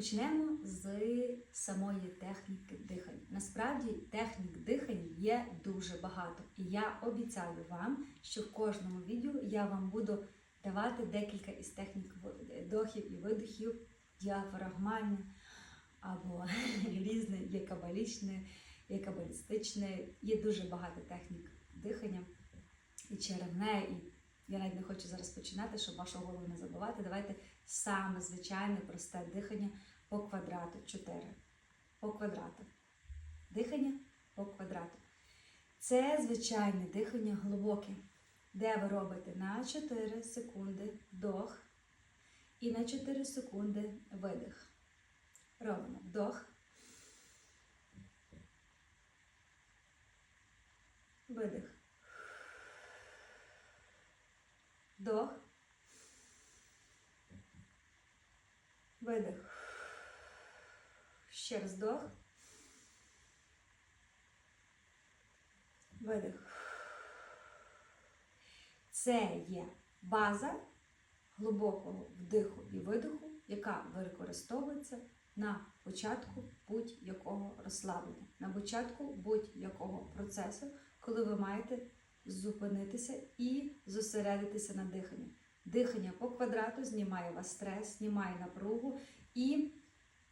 Почнемо з самої техніки дихання. Насправді технік дихання є дуже багато, і я обіцяю вам, що в кожному відео я вам буду давати декілька із технік вдохів і видохів, діафрагмальне або різне, є кабалічне, є кабалістичне. Є дуже багато технік дихання і черевне, і я навіть не хочу зараз починати, щоб вашу голову не забувати. Давайте саме звичайне просте дихання по квадрату 4. По квадрату. Дихання по квадрату. Це звичайне дихання глибоке, де ви робите на 4 секунди вдох і на 4 секунди видих. Робимо вдох. Видих. Вдох. Видих. Ще раз вдох. Видих. Це є база глибокого вдиху і видиху, яка використовується на початку будь-якого розслаблення, на початку будь-якого процесу, коли ви маєте зупинитися і зосередитися на диханні. Дихання по квадрату знімає вас стрес, знімає напругу і,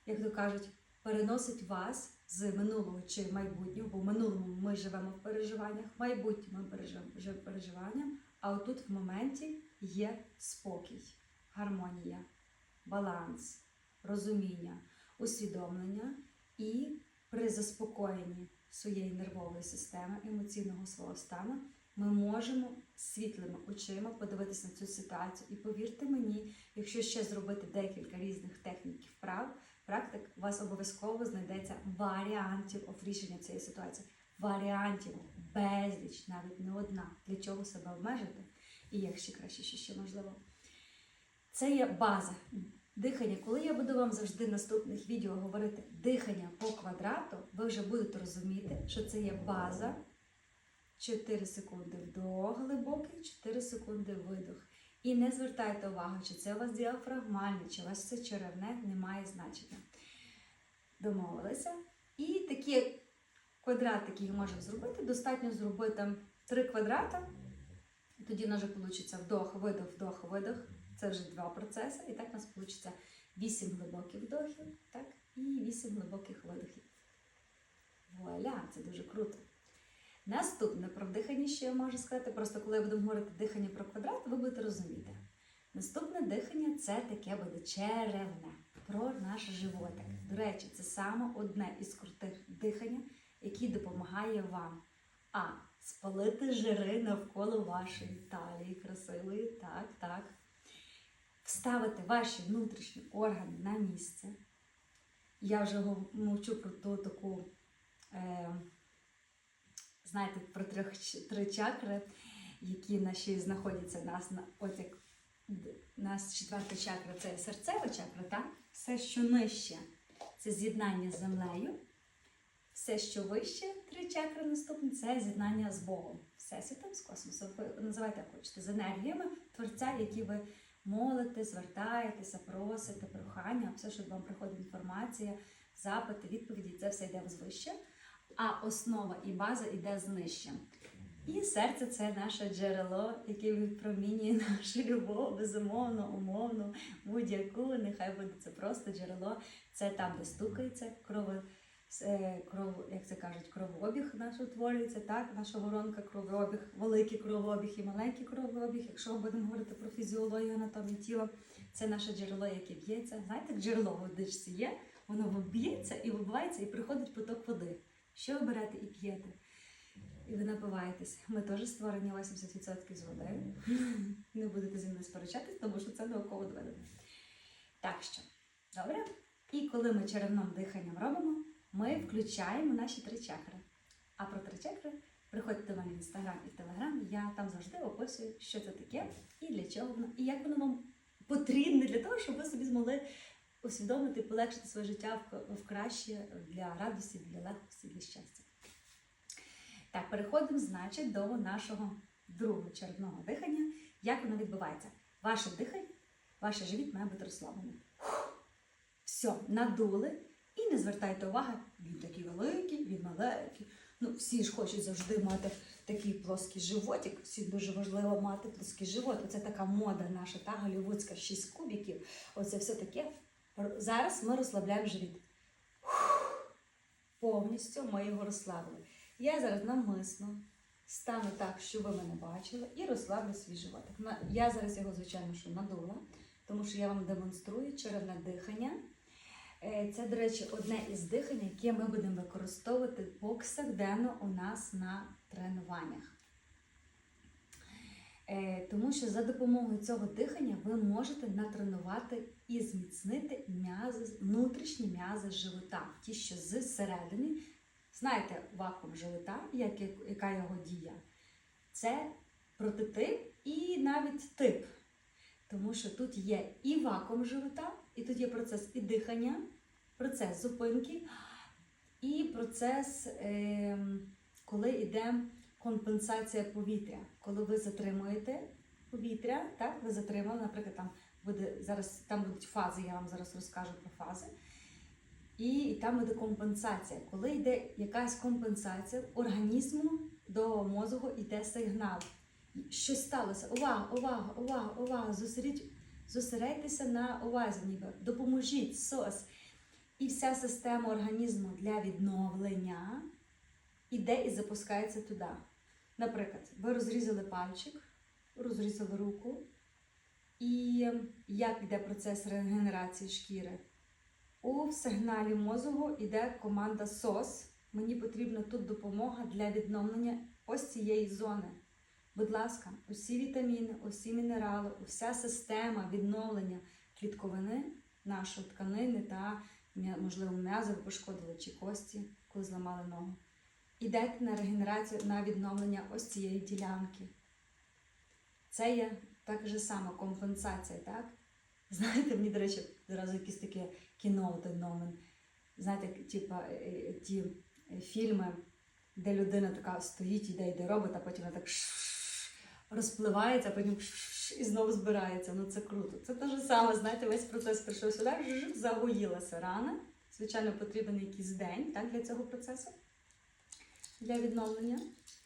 як то кажуть, переносить вас з минулого чи майбутнього, бо в минулому ми живемо в переживаннях, в майбутньому ми переживанням, а отут в моменті є спокій, гармонія, баланс, розуміння, усвідомлення і при заспокоєнні своєї нервової системи, емоційного свого стану, ми можемо світлими очима подивитися на цю ситуацію. І повірте мені, якщо ще зробити декілька різних технік і вправ, практик, у вас обов'язково знайдеться варіантів рішення цієї ситуації. Варіантів безліч, навіть не одна. Для чого себе обмежити? І як ще краще, що ще можливо. Це є база. Дихання, коли я буду вам завжди в наступних відео говорити дихання по квадрату, ви вже будете розуміти, що це є база 4 секунди вдох глибокий, 4 секунди видох. І не звертайте увагу, чи це у вас діафрагмальне, чи у вас це черевне, не має значення. Домовилися. І такі квадратики які можемо зробити. Достатньо зробити 3 квадрата. Тоді в нас вже вийде вдох, видох, вдох, видох. Це вже два процеси. І так у нас вийде 8 глибоких вдохів, так, і 8 глибоких видохів. Вуаля, це дуже круто. Наступне про дихання, що я можу сказати, просто коли я буду говорити дихання про квадрат, ви будете розуміти. Наступне дихання це таке буде черевне, про наш животик. До речі, це саме одне із крутих дихання, яке допомагає вам а. Спалити жири навколо вашої талії, красивої, так, так. Вставити ваші внутрішні органи на місце. Я вже мовчу про ту таку. Е, знаєте, про трьох, три чакри, які наші знаходяться нас на от як нас четверта чакра це серцева чакра, так? все, що нижче, це з'єднання з землею. Все, що вище, три чакри наступні, це з'єднання з Богом, Всесвітом, з космосом. Ви називайте, як хочете, з енергіями Творця, які ви молите, звертаєтеся, просите, прохання, все, що вам приходить інформація, запити, відповіді, це все йде вище а основа і база йде з нижчим. І серце це наше джерело, яке відпромінює нашу любов, безумовно, умовно, будь-яку. Нехай буде це просто джерело. Це там, де стукається крови, кров, як це кажуть, кровообіг наш утворюється, так, наша воронка, кровообіг, великий кровообіг і маленький кровообіг. Якщо ми будемо говорити про фізіологію анатомію тіла, це наше джерело, яке б'ється. Знаєте, джерело в водичці є, воно б'ється і вибивається, і приходить поток води. Що ви берете і п'єте? І ви напиваєтесь. Ми теж створені 80% з води. Не будете зі мною сперечатись, тому що це науково доведено. Так що, добре? І коли ми черевним диханням робимо, ми включаємо наші три чакри. А про три чакри приходьте в мене в інстаграм і в телеграм. Я там завжди описую, що це таке і для чого воно, і як воно вам потрібне для того, щоб ви собі змогли усвідомити, полегшити своє життя в краще для радості, для легкості, для щастя. Так, переходимо, значить, до нашого другого червного дихання. Як воно відбувається? Ваше дихання, ваш живіт має бути розслаблений. Все, надули і не звертайте уваги, він такий великий, він маленький. Ну, всі ж хочуть завжди мати такий плоский животик. Всім дуже важливо мати плоский живот. Оце така мода наша, та голівудська, 6 кубиків. Оце все таке. Зараз ми розслабляємо живіт. Повністю ми його розслабили. Я зараз навмисно стану так, щоб ви мене бачили, і розслаблю свій животик. Я зараз його, звичайно, що надула, тому що я вам демонструю черевне дихання. Е, Це, до речі, одне із дихань, яке ми будемо використовувати повсякденно у нас на тренуваннях. Е, Тому що за допомогою цього дихання ви можете натренувати і зміцнити м'язи, внутрішні м'язи живота, ті, що зсередини. Знаєте, вакуум живота, як, яка його дія? Це прототип і навіть тип. Тому що тут є і вакуум живота, і тут є процес і дихання, процес зупинки, і процес, е, коли йде компенсація повітря. Коли ви затримуєте повітря, так, ви затримали, наприклад, там буде зараз там будуть фази, я вам зараз розкажу про фази. І там буде компенсація. Коли йде якась компенсація, організму до мозку йде сигнал. Щось сталося. Увага, увага, увага, увага. Зосередь, зосередьтеся на увазі, ніби допоможіть сос. І вся система організму для відновлення іде і запускається туди. Наприклад, ви розрізали пальчик, розрізали руку, і як йде процес регенерації шкіри? У сигналі мозку йде команда СОС. Мені потрібна тут допомога для відновлення ось цієї зони. Будь ласка, усі вітаміни, усі мінерали, уся система відновлення клітковини, нашої тканини та, можливо, м'язи пошкодили чи кості, коли зламали ногу. Ідете на регенерацію, на відновлення ось цієї ділянки. Це є так же само компенсація, так? Знаєте, мені, до речі, зразу якесь таке кіно один номен. Знаєте, типа е, е, ті е, фільми, де людина така стоїть, іде, йде робить, а потім вона так розпливається, а потім і знову збирається. Ну це круто. Це те ж саме, знаєте, весь процес прийшов сюди, загоїлася рана. Звичайно, потрібен якийсь день так, для цього процесу, для відновлення.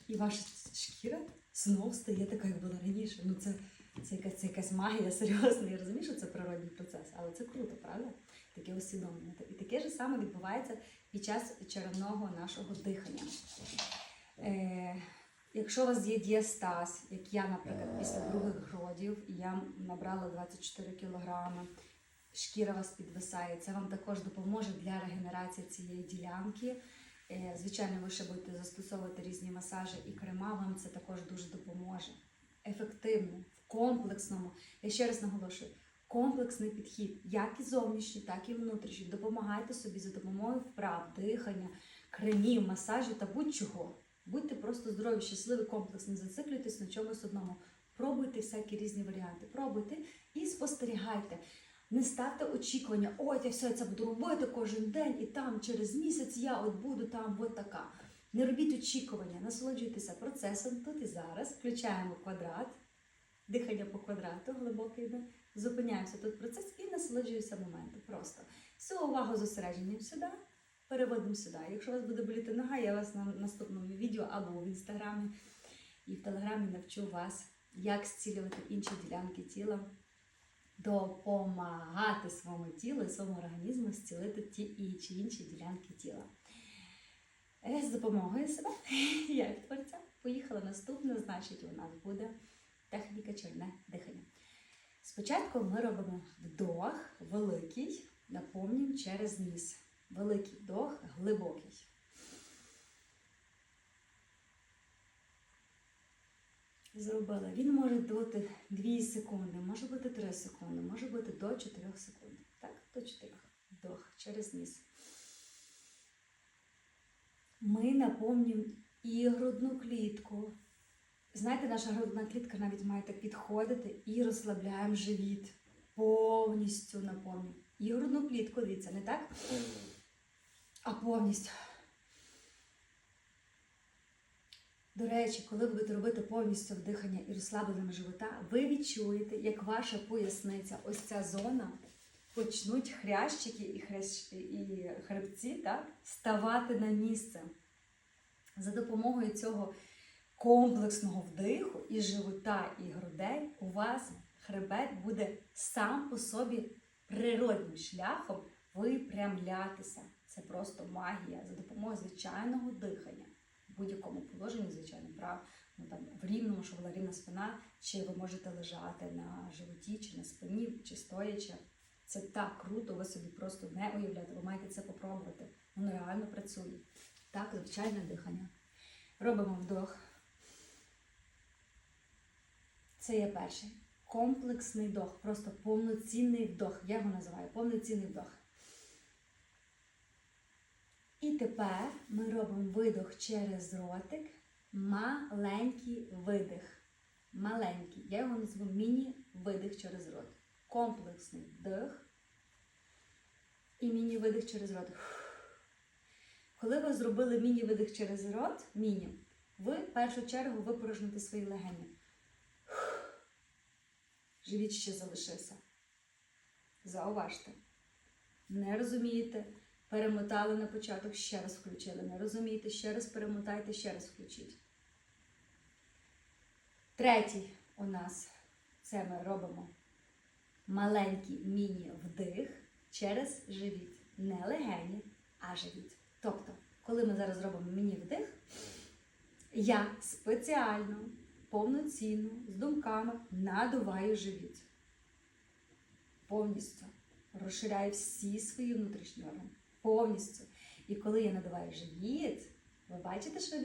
І ваша шкіра знов стає така, як була раніше. Ну це, це, якась, це якась магія серйозна. Я розумію, що це природний процес, але це круто, правда? Таке усвідомлення. І таке ж саме відбувається під час черевного нашого дихання. Е, якщо у вас є діастаз, як я, наприклад, після других родів, і я набрала 24 кілограми, шкіра вас підвисає, це вам також допоможе для регенерації цієї ділянки. Е, Звичайно, ви ще будете застосовувати різні масажі і крема, вам це також дуже допоможе. Ефективно, в комплексному. Я ще раз наголошую, комплексний підхід, як і зовнішній, так і внутрішній. Допомагайте собі за допомогою вправ, дихання, кремів, масажів та будь-чого. Будьте просто здорові, щасливі, комплексно, зациклюйтесь на чомусь одному. Пробуйте всякі різні варіанти. Пробуйте і спостерігайте. Не ставте очікування, ой, я все це буду робити кожен день, і там через місяць я от буду там от така. Не робіть очікування, насолоджуйтеся процесом тут і зараз. Включаємо квадрат, дихання по квадрату, глибоке йде. Зупиняємося тут процес і насолоджуємося моментом. Просто всю увагу зосередження сюди, переводимо сюди. Якщо у вас буде боліти нога, я вас на наступному відео або в інстаграмі і в телеграмі навчу вас, як зцілювати інші ділянки тіла допомагати своєму тілу і своєму організму зцілити ті і чи інші ділянки тіла. Е, З допомогою себе, як творця, поїхала наступне, значить, у нас буде техніка чорне дихання. Спочатку ми робимо вдох великий, наповнюємо через ніс. Великий вдох, глибокий. Зробила. Він може бути 2 секунди, може бути 3 секунди, може бути до 4 секунд. Так, до 4. Вдох через ніс. Ми наповнюємо і грудну клітку. Знаєте, наша грудна клітка навіть має так підходити і розслабляємо живіт. Повністю наповнюємо. І грудну клітку, дивіться, не так? А повністю. До речі, коли ви будете робити повністю вдихання і розслаблення живота, ви відчуєте, як ваша поясниця, ось ця зона, почнуть хрящики і, хрящ... і хребці так, ставати на місце. За допомогою цього комплексного вдиху і живота, і грудей у вас хребет буде сам по собі природним шляхом випрямлятися. Це просто магія за допомогою звичайного дихання. В будь-якому положенні, звичайно, прав, ну, там, в рівному, що була рівна спина, чи ви можете лежати на животі, чи на спині, чи стоячи. Це так круто, ви собі просто не уявляєте, ви маєте це попробувати. Воно реально працює. Так, звичайне дихання. Робимо вдох. Це є перший. Комплексний вдох, просто повноцінний вдох. Я його називаю повноцінний вдох. І тепер ми робимо видох через ротик, маленький видих. Маленький. Я його назву міні-видих через рот. Комплексний вдих і міні-видих через рот. Коли ви зробили міні-видих через рот, міні, ви в першу чергу випорожните свої легені. Живіт ще залишився. Зауважте. Не розумієте, перемотали на початок, ще раз включили. Не розумієте, ще раз перемотайте, ще раз включіть. Третій у нас це ми робимо маленький міні-вдих через живіт. Не легені, а живіт. Тобто, коли ми зараз робимо міні-вдих, я спеціально, повноцінно, з думками надуваю живіт. Повністю розширяю всі свої внутрішні органи. Повністю. І коли я надуваю живіт, ви бачите, що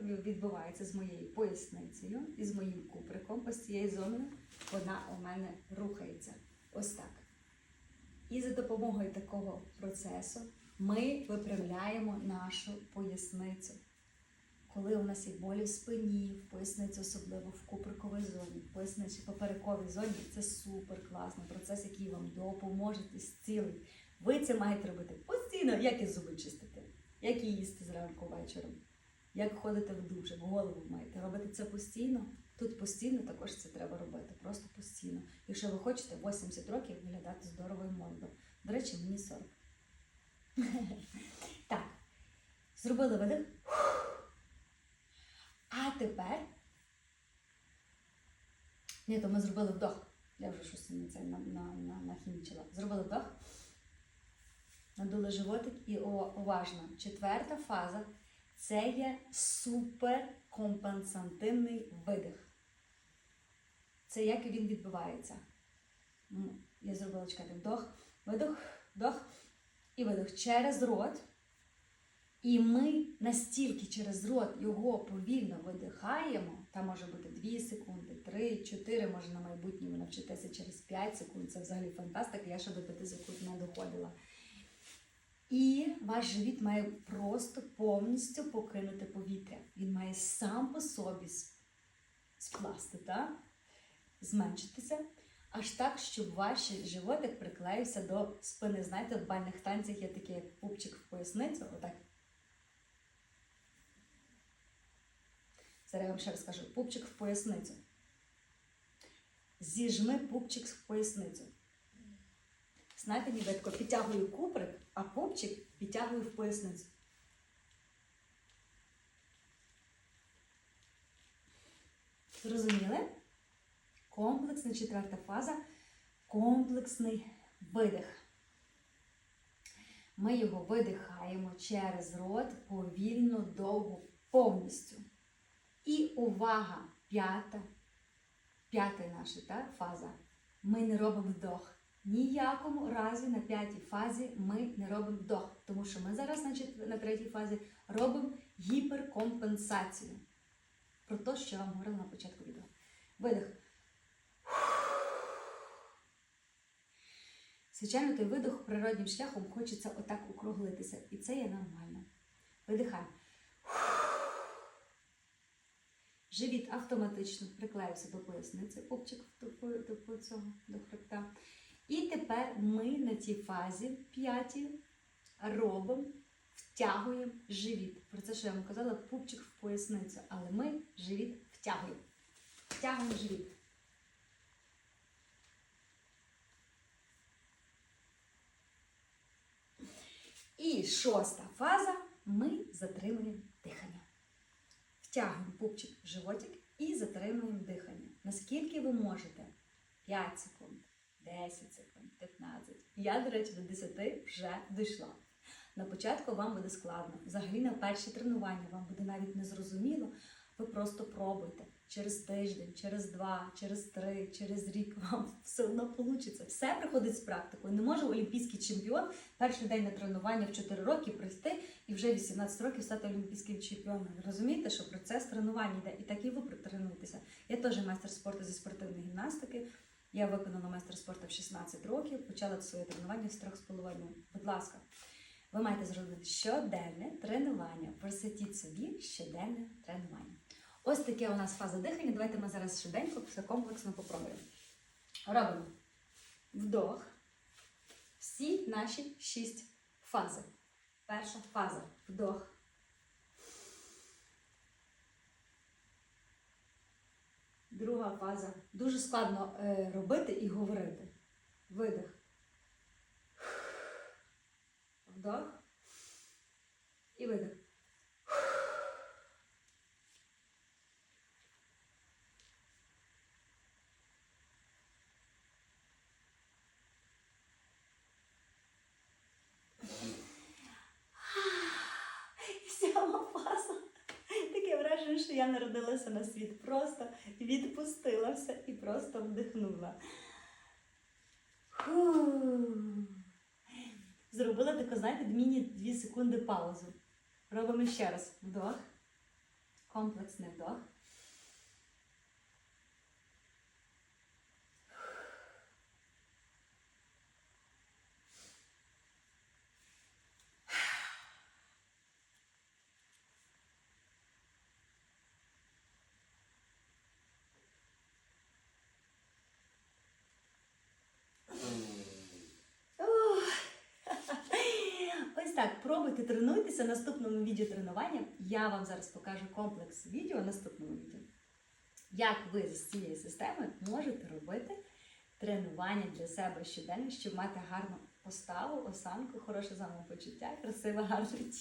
відбувається з моєю поясницею і з моїм куприком, ось цією зоною, вона у мене рухається. Ось так. І за допомогою такого процесу ми випрямляємо нашу поясницю. Коли у нас є болі в спині, в поясниці, особливо в куприковій зоні, в поясниці поперековій зоні, це супер класний процес, який вам допоможе і зцілить. Ви це маєте робити постійно, як і зуби чистити, як і їсти зранку вечором, як ходити в душ, як голову маєте. Робити це постійно. Тут постійно також це треба робити, просто постійно. Якщо ви хочете 80 років виглядати здоровою молодо. До речі, мені 40. Так, зробили видих. А тепер. Ні, то ми зробили вдох. Я вже щось на це на, на, на, нахімічила. Зробили вдох. Надули животик і уважно. Четверта фаза це є суперкомпенсативний видих. Це як він відбувається. Я зробила чекайте, вдох, видох, вдох і видох через рот. І ми настільки через рот його повільно видихаємо, там може бути 2 секунди, 3, 4, може на майбутнє ви навчитеся через 5 секунд. Це взагалі фантастика, я ще до 5 секунд не доходила. І ваш живіт має просто повністю покинути повітря. Він має сам по собі скласти, так? зменшитися, аж так, щоб ваш животик приклеївся до спини. Знаєте, в бальних танцях є такий як пупчик в поясницю, отак. Зараз я вам ще раз скажу, пупчик в поясницю. Зіжми пупчик в поясницю. Знаєте, тако підтягую куприк, а пупчик підтягую в поясницю. Зрозуміли? Комплексна четверта фаза комплексний видих. Ми його видихаємо через рот повільно, довго, повністю. І увага! П'ята, п'ята наша так, фаза. Ми не робимо вдох. Ніякому разі на п'ятій фазі ми не робимо вдох, тому що ми зараз на, чет- на третій фазі робимо гіперкомпенсацію. Про те, що я вам говорила на початку відео. Видих. Звичайно, той видох природнім шляхом хочеться отак округлитися. І це є нормально. Видихаємо. Живіт автоматично приклеївся до поясниці, пупчик до, по- до, по цього, до хребта. І тепер ми на цій фазі п'ятій робимо, втягуємо живіт. Про це, що я вам казала, пупчик в поясницю. Але ми живіт втягуємо. Втягуємо живіт. І шоста фаза ми затримуємо дихання. Втягуємо пупчик в животик і затримуємо дихання. Наскільки ви можете? 5 секунд, 10 секунд, 15. Я, до речі, до 10 вже дійшла. На початку вам буде складно. Взагалі на перші тренування вам буде навіть незрозуміло. Ви просто пробуйте через тиждень, через два, через три, через рік вам все одно вийде. Все приходить з практикою. Не може олімпійський чемпіон перший день на тренування в 4 роки прийти і вже 18 років стати олімпійським чемпіоном. Розумієте, що процес тренування йде, і так і ви тренуєтеся. Я теж майстер спорту зі спортивної гімнастики. Я виконала майстер спорту в 16 років, почала своє тренування з 3,5. Будь ласка, ви маєте зробити щоденне тренування. Присвятіть собі щоденне тренування. Ось таке у нас фаза дихання. Давайте ми зараз швиденько, все комплексно попробуємо. Робимо вдох. Всі наші шість фази. Перша фаза вдох. Друга фаза. Дуже складно е, робити і говорити. Видих. Вдох. І видих. Сьома фаза. Таке враження, що я народилася на світ. Просто відпустила все і просто вдихнула. Фу. Зробила таку, знаєте, міні 2 секунди паузу. Робимо ще раз вдох. Комплексний вдох. Ух. Ось так, пробуйте, тренуйтеся. Наступному відео тренування я вам зараз покажу комплекс відео наступному відео. Як ви з цієї системи можете робити тренування для себе щоденно, щоб мати гарну поставу, осанку, хороше самопочуття, красиве, гарне тіло.